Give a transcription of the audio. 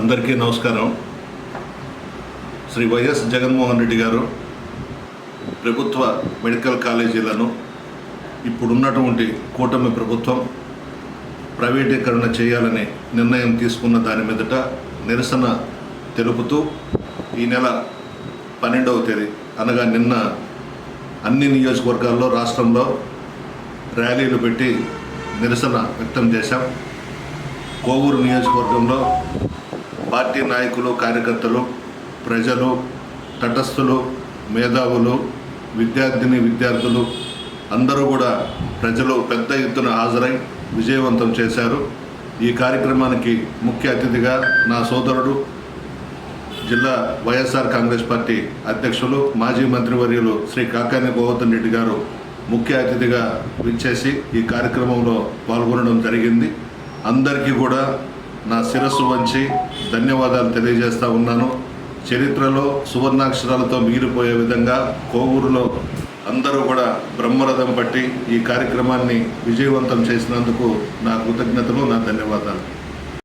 అందరికీ నమస్కారం. శ్రీ వైఎస్ జగన్మోహన్ రెడ్డి గారు ప్రభుత్వ మెడికల్ కాలేజీలను ఇప్పుడున్నటువంటి కూటమి ప్రభుత్వం ప్రైవేటీకరణ చేయాలని నిర్ణయం తీసుకున్న దాని మీదట నిరసన తెలుపుతూ ఈ నెల పన్నెండవ తేదీ అనగా నిన్న అన్ని నియోజకవర్గాల్లో రాష్ట్రంలో ర్యాలీలు పెట్టి నిరసన వ్యక్తం చేశాం. కోవూరు నియోజకవర్గంలో పార్టీ నాయకులు కార్యకర్తలు ప్రజలు తటస్థులు మేధావులు విద్యార్థిని విద్యార్థులు అందరూ కూడా ప్రజలు పెద్ద ఎత్తున హాజరై విజయవంతం చేశారు. ఈ కార్యక్రమానికి ముఖ్య అతిథిగా నా సోదరుడు జిల్లా వైఎస్ఆర్ కాంగ్రెస్ పార్టీ అధ్యక్షులు మాజీ మంత్రివర్యులు శ్రీ కాకాని గోవర్ధన్ రెడ్డి గారు ముఖ్య అతిథిగా విచ్చేసి ఈ కార్యక్రమంలో పాల్గొనడం జరిగింది. అందరికీ కూడా నా శిరస్సు వంచి ధన్యవాదాలు తెలియజేస్తూ ఉన్నాను. చరిత్రలో సువర్ణాక్షరాలతో మిగిలిపోయే విధంగా కోవూరులో అందరూ కూడా బ్రహ్మరథం పట్టి ఈ కార్యక్రమాన్ని విజయవంతం చేసినందుకు నా కృతజ్ఞతలు నా ధన్యవాదాలు.